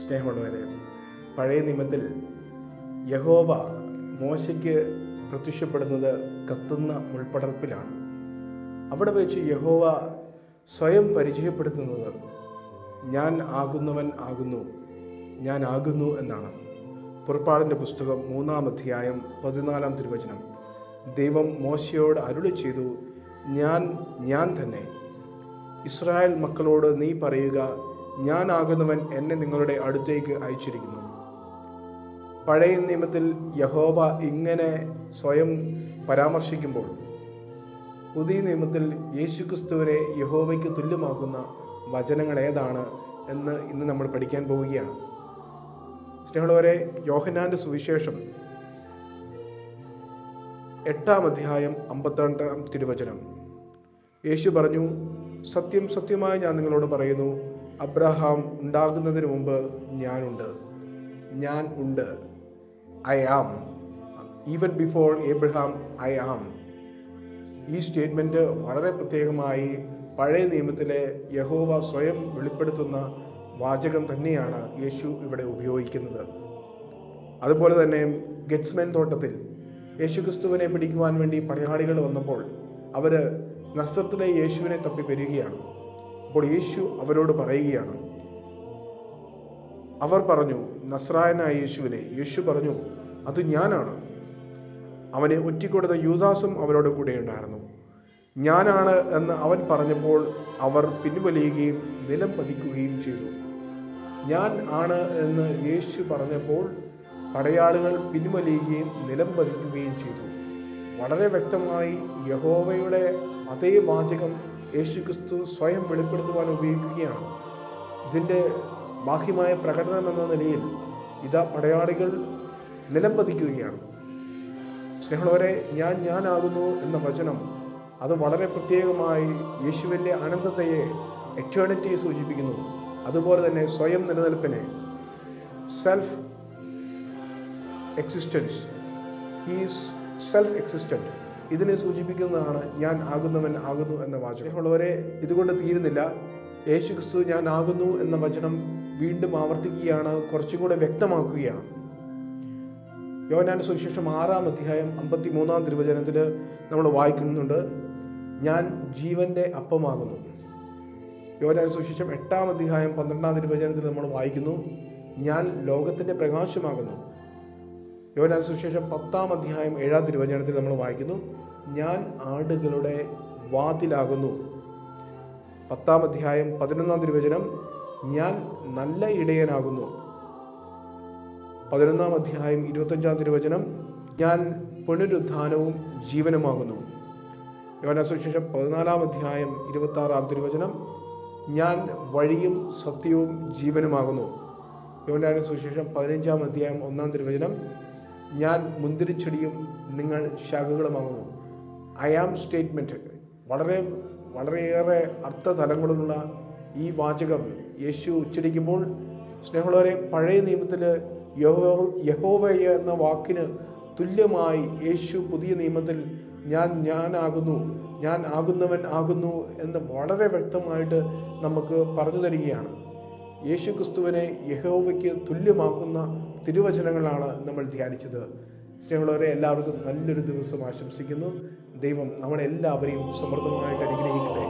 സ്നേഹമുള്ളവരെ പഴയ നിയമത്തിൽ യഹോവ മോശയ്ക്ക് പ്രത്യക്ഷപ്പെടുന്നത് കത്തുന്ന മുൾപ്പടർപ്പിലാണ് അവിടെ വെച്ച് യഹോവ സ്വയം പരിചയപ്പെടുത്തുന്നത് ഞാൻ ആകുന്നവൻ ആകുന്നു ഞാൻ ആകുന്നു എന്നാണ്. പുറപ്പാടിന്റെ പുസ്തകം മൂന്നാം അധ്യായം പതിനാലാം തിരുവചനം. ദൈവം മോശയോട് അരുളി ചെയ്തു ഞാൻ ഞാൻ തന്നെ. ഇസ്രായേൽ മക്കളോട് നീ പറയുക ഞാനാകുന്നവൻ എന്നെ നിങ്ങളുടെ അടുത്തേക്ക് അയച്ചിരിക്കുന്നു. പഴയ നിയമത്തിൽ യഹോബ ഇങ്ങനെ സ്വയം പരാമർശിക്കുമ്പോൾ പുതിയ നിയമത്തിൽ യേശുക്രിസ്തുവിനെ യഹോവയ്ക്ക് തുല്യമാക്കുന്ന വചനങ്ങൾ ഏതാണ് എന്ന് ഇന്ന് നമ്മൾ പഠിക്കാൻ പോവുകയാണ്. സ്നേഹമുള്ളവരെ യോഹനാന്റെ സുവിശേഷം എട്ടാം അധ്യായം അമ്പത്തിരണ്ടാം തിരുവചനം. യേശു പറഞ്ഞു സത്യം സത്യമായി ഞാൻ നിങ്ങളോട് പറയുന്നു അബ്രഹാം ഉണ്ടാകുന്നതിന് മുമ്പ് ഞാനുണ്ട്. ഞാൻ ഉണ്ട്. I am even before Abraham I am ഈ സ്റ്റേറ്റ്മെന്റ് വളരെ പ്രത്യേകമായി പഴയ നിയമത്തിലെ യഹോവ സ്വയം വെളിപ്പെടുത്തുന്ന വാചകം തന്നെയാണ് യേശു ഇവിടെ ഉപയോഗിക്കുന്നത്. അതുപോലെ തന്നെ ഗെറ്റ്സ്മെൻ തോട്ടത്തിൽ യേശുക്രിസ്തുവിനെ പിടിക്കുവാൻ വേണ്ടി പടയാളികൾ വന്നപ്പോൾ അവർ നസ്രത്തിലെ യേശുവിനെ തപ്പി വരികയാണ് അപ്പോൾ യേശു അവരോട് പറയുകയാണ്. അവർ പറഞ്ഞു നസ്രായനായ യേശുവിനെ. യേശു പറഞ്ഞു അത് ഞാനാണ്. അവനെ ഒറ്റിക്കൊടുത്ത യൂദാസും അവരോട് കൂടെ ഉണ്ടായിരുന്നു. ഞാനാണ് എന്ന് അവൻ പറഞ്ഞപ്പോൾ അവർ പിൻവലിയുകയും നിലം പതിക്കുകയും ചെയ്തു. ഞാൻ ആണ് എന്ന് യേശു പറഞ്ഞപ്പോൾ പടയാളികൾ പിൻവലിയുകയും നിലം പതിക്കുകയും ചെയ്തു. വളരെ വ്യക്തമായി യഹോവയുടെ അതേ വാചകം യേശുക്രിസ്തു സ്വയം വെളിപ്പെടുത്തുവാൻ ഉപയോഗിക്കുകയാണ്. ഇതിന്റെ ബാഹ്യമായ പ്രകടനം എന്ന നിലയിൽ ഇതാ പടയാളികൾ നിലംപതിക്കുകയാണ്. സ്നേഹമുള്ളവരെ ഞാൻ ഞാനാകുന്നു എന്ന വചനം അത് വളരെ പ്രത്യേകമായി യേശുവിന്റെ അനന്തതയെ എറ്റേണിറ്റിയെ സൂചിപ്പിക്കുന്നു. അതുപോലെ തന്നെ സ്വയം നിലനിൽപ്പിനെ. Self existence he's self existent ഇതിനെ സൂചിപ്പിക്കുന്നതാണ് ഞാൻ ആകുന്നവൻ ആകുന്നു എന്ന വാചകം. ഉള്ളവരെ ഇതുകൊണ്ട് തീരുന്നില്ല. യേശു ക്രിസ്തു ഞാൻ ആകുന്നു എന്ന വചനം വീണ്ടും ആവർത്തിക്കുകയാണ് കുറച്ചും കൂടെ വ്യക്തമാക്കുകയാണ്. യോനാന്റെ സുവിശേഷം ആറാം അധ്യായം അമ്പത്തി മൂന്നാം തിരുവചനത്തിൽ നമ്മൾ വായിക്കുന്നുണ്ട് ഞാൻ ജീവന്റെ അപ്പമാകുന്നു. യോനാന്റെ സുവിശേഷം എട്ടാം അധ്യായം പന്ത്രണ്ടാം തിരുവചനത്തിൽ നമ്മൾ വായിക്കുന്നു ഞാൻ ലോകത്തിന്റെ പ്രകാശമാകുന്നു. യോനാന്റെ സുശേഷം പത്താം അധ്യായം ഏഴാം തിരുവചനത്തിൽ നമ്മൾ വായിക്കുന്നു ഞാൻ ആടുകളുടെ വാതിലാകുന്നു. പത്താം അധ്യായം പതിനൊന്നാം തിരുവചനം ഞാൻ നല്ല ഇടയനാകുന്നു. പതിനൊന്നാം അധ്യായം ഇരുപത്തഞ്ചാം തിരുവചനം ഞാൻ പുനരുദ്ധാനവും ജീവനുമാകുന്നു. യോനാ സുശേഷം പതിനാലാം അധ്യായം ഇരുപത്തി ആറാം തിരുവചനം ഞാൻ വഴിയും സത്യവും ജീവനുമാകുന്നു. യോനാനുസുശേഷം പതിനഞ്ചാം അധ്യായം ഒന്നാം തിരുവചനം ഞാൻ മുന്തിരിച്ചെടിയും നിങ്ങൾ ശാഖകളുമാകുന്നു ഐ ആം സ്റ്റേറ്റ്മെന്റ് വളരെ വളരെയേറെ അർത്ഥതലങ്ങളുള്ള ഈ വാചകം യേശു ഉച്ചരിക്കുമ്പോൾ സ്നേഹമുള്ളവരെ പഴയ നിയമത്തിൽ യഹോ യഹോവയ എന്ന വാക്കിന് തുല്യമായി യേശു പുതിയ നിയമത്തിൽ ഞാൻ ഞാനാകുന്നു ഞാൻ ആകുന്നവൻ ആകുന്നു എന്ന് വളരെ വ്യക്തമായിട്ട് നമുക്ക് പറഞ്ഞു തരികയാണ്. യേശു ക്രിസ്തുവിനെ യഹോവയ്ക്ക് തുല്യമാക്കുന്ന തിരുവചനങ്ങളാണ് നമ്മൾ ധ്യാനിച്ചത്. സ്നേഹമുള്ളവരെ എല്ലാവർക്കും നല്ലൊരു ദിവസം ആശംസിക്കുന്നു. ദൈവം നമ്മളെല്ലാവരെയും സമൃദ്ധമായിട്ട് അനുഗ്രഹിക്കട്ടെ.